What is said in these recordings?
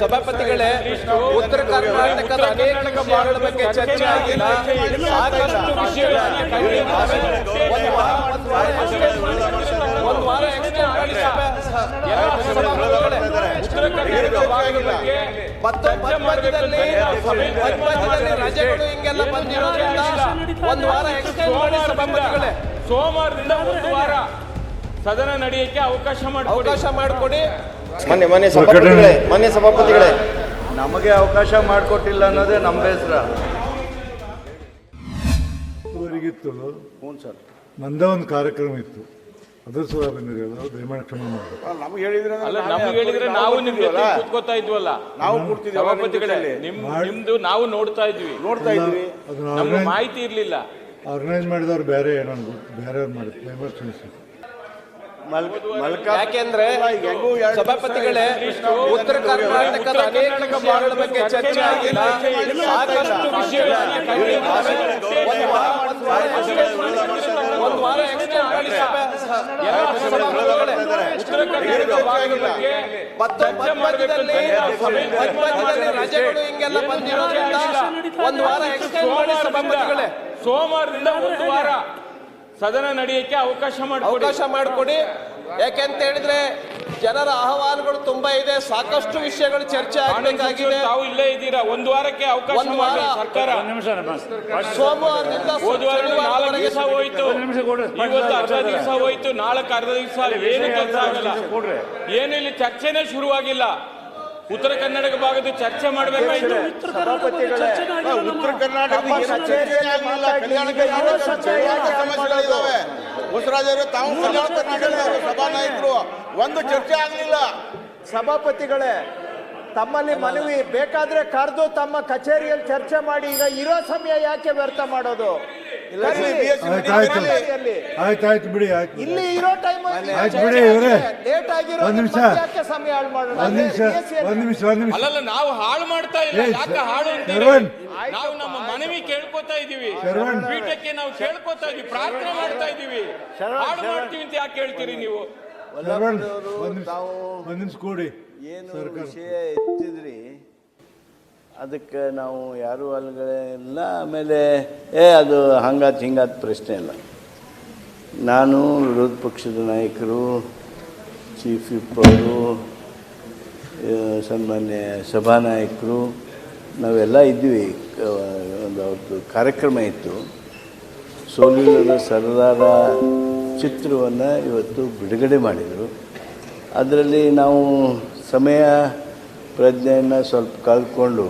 ಸಭಾಪತಿಗಳೇ ಉತ್ತರ ಕರ್ನಾಟಕದ ಅನೇಕ ವಿಷಯಗಳ ಬಗ್ಗೆ ಚರ್ಚೆ ಆಗಿಲ್ಲ. ಸಾಕಷ್ಟು ಒಂದು ವಾರ ಮಾಡಿ- ಉತ್ತರ ಕರ್ನಾಟಕ ಭಾಗದ ಬಗ್ಗೆ ಮತ್ತು ಮಧ್ಯದಲ್ಲಿ ಮಧ್ಯದಲ್ಲಿ ರಜೆಗಳು ಹಿಂಗೆಲ್ಲ ಬಂದಿರೋದ್ರಿಂದ ಒಂದು ವಾರ ಎಕ್ಸ್ಟೆಂಡ್ ಮಾಡಿ ಸಭಾಪತಿಗಳೇ. ಸೋಮವಾರದಿಂದ ಒಂದು ವಾರ ಸದನ ನಡೆಯಕ್ಕೆ ಅವಕಾಶ ಮಾಡಿ ಅವಕಾಶ ಮಾಡಿಕೊಡಿ. ಮೊನ್ನೆ ಮೊನ್ನೆ ಸಭಾಪತಿಗಳೇ ಮೊನ್ನೆ ಸಭಾಪತಿಗಳೇ. ನಮಗೆ ಅವಕಾಶ ಮಾಡಿಕೊಟ್ಟಿಲ್ಲ ಅನ್ನೋದೇ ನಮ್ಮ ಬೇಸರ. ವರೆಗಿತ್ತು ಹ್ಞೂ ಸರ್. ನಂದೇ ಒಂದು ಕಾರ್ಯಕ್ರಮ ಇತ್ತು. ಅದು ಸಹ ಬಂದಿರಲ್ಲ ದಯಮಾಡಿ ಕ್ಷಮೆ ಮಾಡಿ ನಮ್ಗೆ ಹೇಳಿದ್ರೆ ಅಲ್ಲ ನಮ್ಗೆ ಹೇಳಿದ್ರೆ ನಾವು ನಿಮ್ ಜೊತೆ ಕೂತ್ಕೋತಾ ಇದ್ವಲ್ಲ. ನಾವು ಕೂಡ್ತಿದ್ದೀವಿ ಸಭಾಪತಿಗಳೇ ನಿಮ್ ನಿಮ್ದು ನಾವು ನೋಡ್ತಾ ಇದ್ವಿ. ನೋಡ್ತಾ ಇದ್ವಿ. ಅದನ್ನ ನಮ್ಗೆ ಮಾಹಿತಿ ಇರಲಿಲ್ಲ. ಆರ್ಗನೈಸ್ ಮಾಡಿದವ್ರು ಬೇರೆ ಏನೋ ಬೇರೆಯವ್ರು ಮಾಡಿದ್ರು. ದಯಮಾಡಿ ಕ್ಷಮಿಸಿ ಯಾಕೆಂದ್ರೆ ಸಭಾಪತಿಗಳೇ ಉತ್ತರ ಕರ್ನಾಟಕದ ಅನೇಕ ವಿಷಯಗಳ ಬಗ್ಗೆ ಚರ್ಚೆ ಆಗಿಲ್ಲ ಸಾಕಷ್ಟು ಒಂದು ವಾರ ಒಂದು ವಾರ ಮಾಡಿ- ಮಧ್ಯದಲ್ಲಿ ರಜೆಗಳು ಹಿಂಗೆಲ್ಲ ಬಂದಿರೋದ್ರಿಂದ ಒಂದು ಎಕ್ಸ್ಟೆಂಡ್ ಮಾಡಿ ಸಭಾಪತಿಗಳೇ ಸೋಮವಾರದಿಂದ ಒಂದು ವಾರ ಸದನ ನಡೆಯಕ್ಕೆ ಅವಕಾಶ ಮಾಡಿ ಅವಕಾಶ ಮಾಡಿಕೊಡಿ. ಯಾಕೆಂತ ಹೇಳಿದ್ರೆ ಜನರ ಅಹವಾಲುಗಳು ತುಂಬಾ ಇದೆ ಸಾಕಷ್ಟು ವಿಷಯಗಳು ಚರ್ಚೆ ಆಗಬೇಕಾಗಿದೆ. ತಾವು ಇಲ್ಲೇ ಇದ್ದೀರಾ? ಒಂದು ವಾರಕ್ಕೆ ಅವಕಾಶ ಒಂದು ವಾರ. ಮಾಡಿ ಸರ್ಕಾರ ಸೋಮವಾರದಿಂದ ನಾಲ್ಕು ದಿವಸ ಹೋಯ್ತು. ಇವತ್ತು ಅರ್ಧ ದಿವಸ ಹೋಯ್ತು. ನಾಲ್ಕು ಅರ್ಧ ದಿವಸ ಏನು ಕೆಲಸ ಆಗಲ್ಲ. ಏನು ಇಲ್ಲಿ ಚರ್ಚೆನೇ ಶುರುವಾಗಿಲ್ಲ. ಉತ್ತರ ಕರ್ನಾಟಕ ಭಾಗದ ಚರ್ಚೆ ಮಾಡಬೇಕಾಯ್ತು ಉತ್ತರ ಕರ್ನಾಟಕದ ತಾವು ಸಭಾನಾಯಕರು. ಒಂದು ಚರ್ಚೆ ಆಗಲಿಲ್ಲ. ಸಭಾಪತಿಗಳೇ ತಮ್ಮಲ್ಲಿ ಮನವಿ ಬೇಕಾದ್ರೆ ಕರೆದು ತಮ್ಮ ಕಚೇರಿಯಲ್ಲಿ ಚರ್ಚೆ ಮಾಡಿ ಈಗ ಇರೋ ಸಮಯ ಯಾಕೆ ವ್ಯರ್ಥ ಮಾಡೋದು? ಕರೀರಿ. ಆಯ್ತು ಆಯ್ತು. ಕಚೇರಿಯಲ್ಲಿ. ಆಯ್ತು ಆಯ್ತು ಬಿಡಿ ಆಯ್ತು. ಇಲ್ಲಿ ಇರೋ ಟೈಮ್ ಆಯ್ತು ಬಿಡಿ ಇವ್ರೆ. ಲೇಟ್ ಆಗಿರೋ ಒಂದ್ ನಿಮಿಷ. ಯಾಕೆ ಸಮಯ ಹಾಳು ಮಾಡೋಣ. ಒಂದ್ ನಿಮಿಷ ಒಂದ್ ನಿಮಿಷ ಒಂದ್ ನಿಮಿಷ. ಅಲ್ಲಲ್ಲ ನಾವು ಹಾಳು ಮಾಡ್ತಾ ಇಲ್ಲ. ಯಾಕೆ ಹಾಳು ಅಂತೀರಿ? ಶರವಣ್. ನಾವು ನಮ್ಮ ಮನವಿ ಕೇಳ್ಕೊತಾ ಇದೀವಿ ಶರವಣ್. ಪೀಠಕ್ಕೆ ನಾವು ಕೇಳ್ಕೊತಾ ಇದೀವಿ ಪ್ರಾರ್ಥನೆ ಮಾಡ್ತಾ ಇದೀವಿ ಹಾಳು ಮಾಡ್ತೀವಿ ಅಂತ ಯಾಕೆ ಹೇಳ್ತೀರಿ ನೀವು? ಶರವಣ್ ಒಂದ್ ನಿಮಿಷ ಒಂದ್ ನಿಮಿಷ ಕೂಡಿ ಏನು ವಿಷಯ ಎತ್ತಿದ್ರಿ? ಅದಕ್ಕೆ ನಾವು ಯಾರು ಅಲ್ಲಿಗಳೆಲ್ಲ ಆಮೇಲೆ, ಏ, ಅದು ಹಂಗಾತ್ ಹಿಂಗಾತ್ ಪ್ರಶ್ನೆ ಇಲ್ಲ ನಾನು ವಿರೋಧ ಪಕ್ಷದ ನಾಯಕರು ಚೀಫ್ ವಿಪ್ ಅವರು ಸನ್ಮಾನ್ಯ ಸಭಾನಾಯಕರು, ನಾವೆಲ್ಲ ಇದ್ವಿ ಒಂದು ಅವ್ರದ್ದು ಕಾರ್ಯಕ್ರಮ ಇತ್ತು. ಸೋಲಿಲ್ಲದ ಸರದಾರ ಚಿತ್ರವನ್ನು ಇವತ್ತು ಬಿಡುಗಡೆ ಮಾಡಿದರು. ಅದರಲ್ಲಿ ನಾವು ಸಮಯ ಪ್ರಜ್ಞೆಯನ್ನು ಸ್ವಲ್ಪ ಕಲ್ತ್ಕೊಂಡು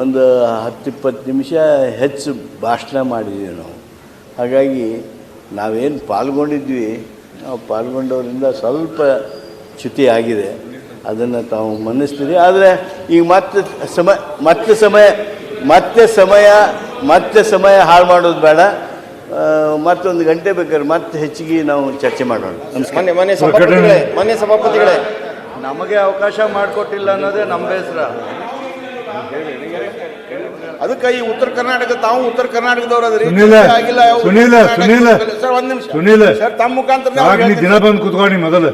ಒಂದು ಹತ್ತಿಪ್ಪತ್ತು ನಿಮಿಷ ಹೆಚ್ಚು ಭಾಷಣ ಮಾಡಿದ್ವಿ ನಾವು. ಹಾಗಾಗಿ ನಾವೇನು ಪಾಲ್ಗೊಂಡಿದ್ವಿ, ನಾವು ಪಾಲ್ಗೊಂಡವರಿಂದ ಸ್ವಲ್ಪ ಚ್ಯುತಿ ಆಗಿದೆ ಅದನ್ನು ತಾವು ಮನ್ನಿಸ್ತೀರಿ. ಆದರೆ ಈಗ ಮತ್ತೆ ಸಮಯ ಮತ್ತೆ ಸಮಯ ಮತ್ತೆ ಸಮಯ ಮತ್ತೆ ಸಮಯ ಹಾಳು ಮಾಡೋದು ಬೇಡ. ಮತ್ತೊಂದು ಗಂಟೆ ಬೇಕಾದ್ರೆ ಮತ್ತೆ ಹೆಚ್ಚಿಗೆ ನಾವು ಚರ್ಚೆ ಮಾಡೋಣ. ಮೊನ್ನೆ ಮೊನ್ನೆ ಸಭಾಪತಿಗಳೇ ಮನೆ ಸಭಾಪತಿಗಳೇ ನಮಗೆ ಅವಕಾಶ ಮಾಡಿಕೊಟ್ಟಿಲ್ಲ ಅನ್ನೋದೇ ನಮ್ಮ ಬೇಸರ ಅದಕ್ಕೆ ಈ ಉತ್ತರ ಕರ್ನಾಟಕ ತಾವು ಉತ್ತರ ಕರ್ನಾಟಕದವ್ರು ಅದ್ರಿ ಆಗಿಲ್ಲ ಸುನೀಲ, ಸುನೀಲ. ಸರ್ ಒಂದ್ ನಿಮಿಷ ಸುನೀಲ. ಸರ್ ತಮ್ಮ ಮುಖಾಂತರ ನೀ ದಿನ ಬಂದು ಕುತ್ಕೊಳ್ಳಿ ಮೊದಲು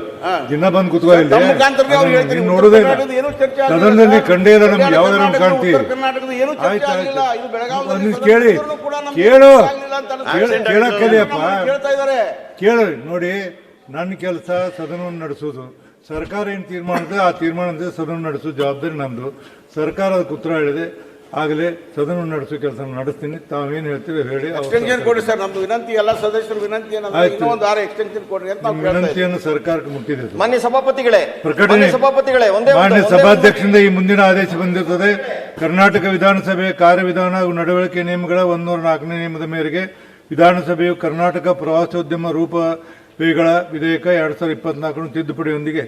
ದಿನ ಬಂದು ಕುತ್ಕೊಳ್ಳಿ ಇಲ್ಲಿ. ತಮ್ಮ ಮುಖಾಂತರ ಅವ್ರು ಹೇಳ್ತೀನಿ ನೋಡೋದೇ ಇಲ್ಲ ಚರ್ಚೆ ಸದನದಲ್ಲಿ. ಕಂಡೇ ಇಲ್ಲ ನಮ್ಗೆ ಕಲ್ಯಾಣ ಕಾಣ್ತೀವಿ ಉತ್ತರ ಕರ್ನಾಟಕದ ಏನೂ ಚರ್ಚೆ ಆಗಿಲ್ಲ ಇದು ಬೆಳಗಾವಿ ಒಂದ್ ನಿಮಿಷ ಕೇಳಿ. ಕೇಳು. ಕೇಳಕ್ಕಲಿಯಪ್ಪ ಕೇಳಕ್ ಕಲಿಯಪ್ಪ. ಕೇಳ್ತಾ ಇದಾರೆ ಕೇಳಿ ನೋಡಿ ನನ್ನ ಕೆಲಸ ಸದನವನ್ನು ನಡೆಸೋದು ಸರ್ಕಾರ ಏನು ತೀರ್ಮಾನ ಆ ತೀರ್ಮಾನದಿಂದ ಸದನ ನಡೆಸೋ ಜವಾಬ್ದಾರಿ ನಮ್ಮದು ಸರ್ಕಾರ ಅದಕ್ಕೆ ಉತ್ತರ ಹೇಳಿದೆ ಆಗಲೇ ಸದನ ನಡೆಸೋ ಕೆಲಸ ನಡೆಸ್ತೀನಿ. ತಾವೇನು ಹೇಳ್ತೀವಿ ಹೇಳಿ. ಎಕ್ಸ್ಟೆನ್ಷನ್ ಕೊಡಿ ಸರ್ ನಮ್ದು ವಿನಂತಿ ಎಲ್ಲ ಸದಸ್ಯರ ವಿನಂತಿ ವಾರ ಎಕ್ಸ್ಟೆನ್ಷನ್ ಕೊಡ್ರಿ ಅಂತ ನಾವು ಕೇಳ್ತಾ ಇದ್ದೀವಿ. ವಿನಂತಿಯನ್ನು ಸರ್ಕಾರಕ್ಕೆ ಮುಟ್ಟಿದೆ ಮಾನ್ಯ ಸಭಾಪತಿಗಳೇ ಪ್ರಕಟಣೆ. ಸಭಾಪತಿಗಳೇ ಒಂದೇ ಒಂದು- ಮಾನ್ಯ ಒಂದೇ ಒಂದು- ಸಭಾಧ್ಯಕ್ಷರಿಂದ ಈ ಮುಂದಿನ ಆದೇಶ ಬಂದಿರುತ್ತದೆ ಕರ್ನಾಟಕ ವಿಧಾನಸಭೆ ಕಾರ್ಯವಿಧಾನ ಹಾಗೂ ನಡವಳಿಕೆ ನಿಯಮಗಳ ಒಂದೂರ ನಾಲ್ಕನೇ ನಿಯಮದ ಮೇರೆಗೆ ವಿಧಾನಸಭೆಯು ಕರ್ನಾಟಕ ಪ್ರವಾಸೋದ್ಯಮ ರೂಪವೇಗಳ ವಿಧೇಯಕ ಎರಡು ಸಾವಿರದ ಇಪ್ಪತ್ನಾಲ್ಕನ್ನು ತಿದ್ದುಪಡಿಯೊಂದಿಗೆ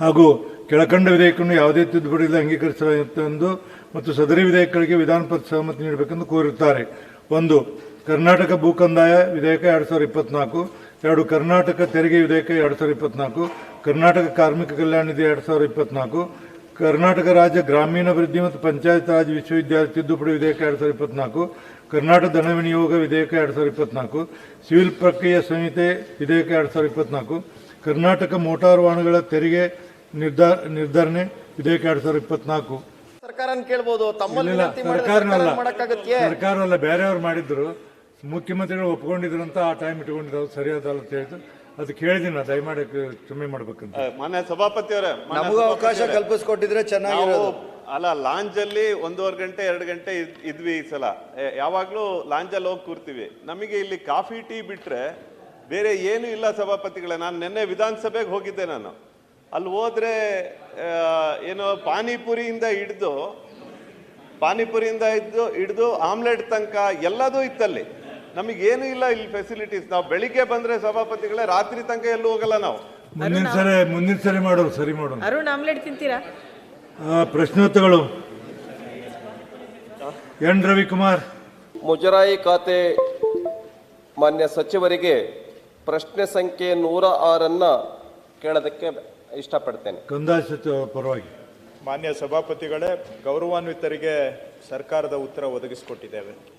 ಹಾಗೂ ಕೆಳಕಂಡ ವಿಧೇಯಕವನ್ನು ಯಾವುದೇ ತಿದ್ದುಪಡಿ ಇಲ್ಲದೆ ಅಂಗೀಕರಿಸಲಾಗುತ್ತೆಂದು ಮತ್ತು ಸದರಿ ವಿಧೇಯಕಗಳಿಗೆ ವಿಧಾನ ಪರಿಷತ್ ಸಹಮತಿ ನೀಡಬೇಕೆಂದು ಕೋರಿರುತ್ತಾರೆ. ಒಂದು, ಕರ್ನಾಟಕ ಭೂ ಕಂದಾಯ ವಿಧೇಯಕ ಎರಡು ಸಾವಿರದ ಇಪ್ಪತ್ನಾಲ್ಕು, ಎರಡು, ಕರ್ನಾಟಕ ತೆರಿಗೆ ವಿಧೇಯಕ ಎರಡು ಸಾವಿರದ ಇಪ್ಪತ್ನಾಲ್ಕು, ಕರ್ನಾಟಕ ಕಾರ್ಮಿಕ ಕಲ್ಯಾಣ ನಿಧಿ ಎರಡು ಸಾವಿರದ ಇಪ್ಪತ್ನಾಲ್ಕು ಕರ್ನಾಟಕ ರಾಜ್ಯ ಗ್ರಾಮೀಣಾಭಿವೃದ್ಧಿ ಮತ್ತು ಪಂಚಾಯತ್ ರಾಜ್ ವಿಶ್ವವಿದ್ಯಾಲಯ ತಿದ್ದುಪಡಿ ವಿಧೇಯಕ ಎರಡ್ ಸಾವಿರದ ಇಪ್ಪತ್ನಾಲ್ಕು ಕರ್ನಾಟಕ ಧನ ವಿನಿಯೋಗ ವಿಧೇಯಕ ಎರಡ್ ಸಾವಿರದ ಇಪ್ಪತ್ನಾಲ್ಕು ಸಿವಿಲ್ ಪ್ರಕ್ರಿಯೆ ಸಂಹಿತೆ ವಿಧೇಯಕ ಎರಡ್ ಸಾವಿರದ ಇಪ್ಪತ್ನಾಲ್ಕು ಕರ್ನಾಟಕ ಮೋಟಾರು ವಾಹನಗಳ ತೆರಿಗೆ ನಿರ್ಧಾರ ನಿರ್ಧರಣೆ ವಿಧೇಯಕ ಎರಡ್ ಸಾವಿರದ ಇಪ್ಪತ್ನಾಲ್ಕು. ಸರ್ಕಾರ ಸರ್ಕಾರ ಅಲ್ಲ ಬೇರೆಯವ್ರು ಮಾಡಿದ್ರು ಮುಖ್ಯಮಂತ್ರಿಗಳು ಒಪ್ಕೊಂಡಿದ್ರು ಅಂತ ಆ ಟೈಮ್ ಇಟ್ಕೊಂಡಿದ್ರು ಸರಿಯಾದ ಸರಿಯಾದಲ್ಲ ಅಂತ ಹೇಳಿದ್ರು ಅದು ಕೇಳಿದ್ದೀನಿ ನಾನು ದಯಮಾಡಿ ಕ್ಷಮೆ ಮಾಡ್ಬೇಕಂತ. ಮಾನ್ಯ ಸಭಾಪತಿ ಅವರೇ ನಮಗೂ ಅವಕಾಶ ಕಲ್ಪಿಸ್ಕೊಟ್ಟಿದ್ರೆ ಚೆನ್ನಾಗಿರೋದು. ಅಲ್ಲ ಲಾಂಜ್ ಅಲ್ಲಿ ಒಂದೂವರೆ ಗಂಟೆ ಎರಡು ಗಂಟೆ ಇದ್- ಇದ್ವಿ ಈ ಸಲ. ಯಾವಾಗಲೂ ಯಾವಾಗ್ಲೂ ಲಾಂಜ್ ಅಲ್ಲಿ ಹೋಗಿ ಕೂರ್ತೀವಿ. ನಮಗೆ ಇಲ್ಲಿ ಕಾಫಿ ಟೀ ಬಿಟ್ರೆ ಬೇರೆ ಏನು ಇಲ್ಲ ಸಭಾಪತಿಗಳೇ. ನಾನು ನಿನ್ನೆ ವಿಧಾನಸಭೆಗೆ ಹೋಗಿದ್ದೆ ನಾನು. ಅಲ್ಲಿ ಹೋದ್ರೆ ಏನೋ ಏನು ಪಾನಿಪುರಿಯಿಂದ ಹಿಡ್ದು ಪಾನಿಪುರಿಯಿಂದ ಇದ್ದು ಹಿಡ್ದು ಆಮ್ಲೆಟ್ ತನಕ ಎಲ್ಲದೂ ಇತ್ತಲ್ಲಿ. ನಮಗೇನು ಇಲ್ಲ ಇಲ್ಲಿ ಫೆಸಿಲಿಟೀಸ್ ನಾವು ಬೆಳಿಗ್ಗೆ ಬಂದ್ರೆ ಸಭಾಪತಿಗಳೇ ರಾತ್ರಿ ತನಕ ಎಲ್ಲೂ ಹೋಗಲ್ಲ ನಾವು. ಮುಂದಿನ ಸರಿ ಮುಂದಿನ ಸರಿ ಮಾಡೋರು ಸರಿ ಮಾಡೋಣ ಅರುಣ್ ಆಮ್ಲೆಟ್ ತಿಂತೀರಾ? ಆ, ಪ್ರಶ್ನೋತ್ತರಗಳು. ಎನ್ ರವಿಕುಮಾರ್. ಮುಜರಾಯಿ ಖಾತೆ ಮಾನ್ಯ ಸಚಿವರಿಗೆ ಪ್ರಶ್ನೆ ಸಂಖ್ಯೆ ನೂರ ಆರನ್ನ ಕೇಳೋದಕ್ಕೆ ಇಷ್ಟಪಡ್ತೇನೆ. ಕಂದಾಯ ಸಚಿವ ಪರವಾಗಿ. ಮಾನ್ಯ ಸಭಾಪತಿಗಳೇ ಗೌರವಾನ್ವಿತರಿಗೆ ಸರ್ಕಾರದ ಉತ್ತರ ಒದಗಿಸಿಕೊಟ್ಟಿದ್ದೇವೆ.